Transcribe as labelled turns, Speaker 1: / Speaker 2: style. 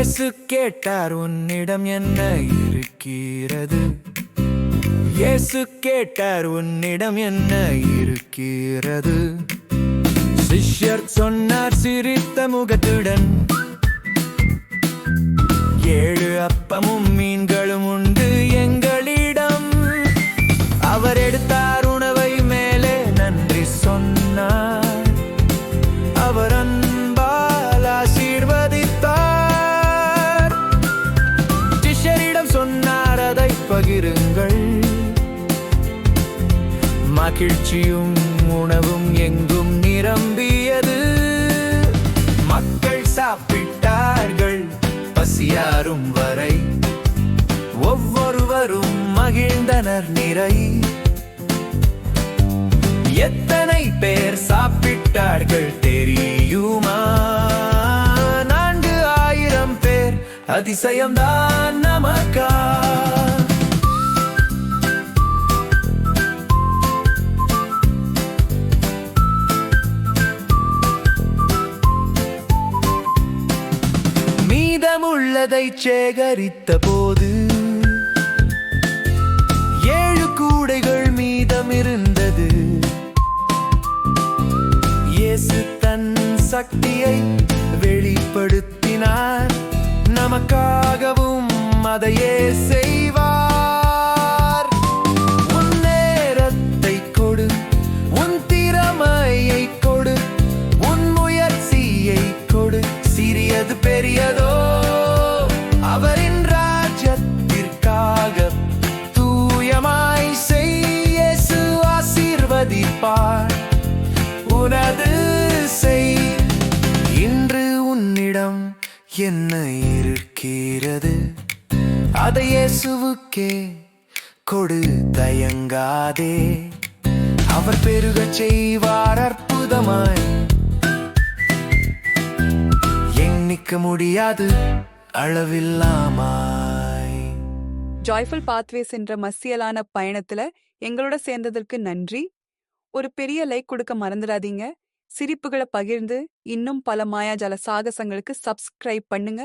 Speaker 1: இயேசு கேட்டார் உன்னிடம் என்ன இருக்கிறது? இயேசு கேட்டார் உன்னிடம் என்ன இருக்கிறது? சிஷ்யர் சொன்னார் சிரித்த முகத்துடன் ஏழு அப்பமும் பகிருங்கள். மகிழ்ச்சியும் உணவும் எங்கும் நிரம்பியது. மக்கள் சாப்பிட்டார்கள் பசியாரும் வரை. ஒவ்வொருவரும் மகிழ்ந்தனர் நிறை. எத்தனை பேர் சாப்பிட்டார்கள் தெரியுமா? நான்கு ஆயிரம் பேர் அதிசயம்தான் நமக்கா? மீதமுள்ளதை சேகரித்த போது ஏழு கூடைகள் மீதம் இருந்தது இயேசு தன் சக்தியை வெளிப்படுத்தினார். நமக்காகவும் அதையே உனது செய் இன்று உன்னிடம் என்ன இருக்கிறது? அதை இயேசுவுக்கே கொடு தயங்காதே. அவர் பெருகச் செய்வார் அற்புதமாய். எண்ணிக்க முடியாது அளவில்லாமாய்.
Speaker 2: ஜாய்ஃபுல் பாத்வேஸ் என்ற மசியலான பயணத்துல எங்களோட சேர்ந்ததற்கு நன்றி. ஒரு பெரிய லைக் கொடுக்க மறந்துடாதீங்க. சிரிப்புகளை பகிர்ந்து இன்னும் பல மாயாஜால சாகசங்களுக்கு சப்ஸ்கிரைப் பண்ணுங்க.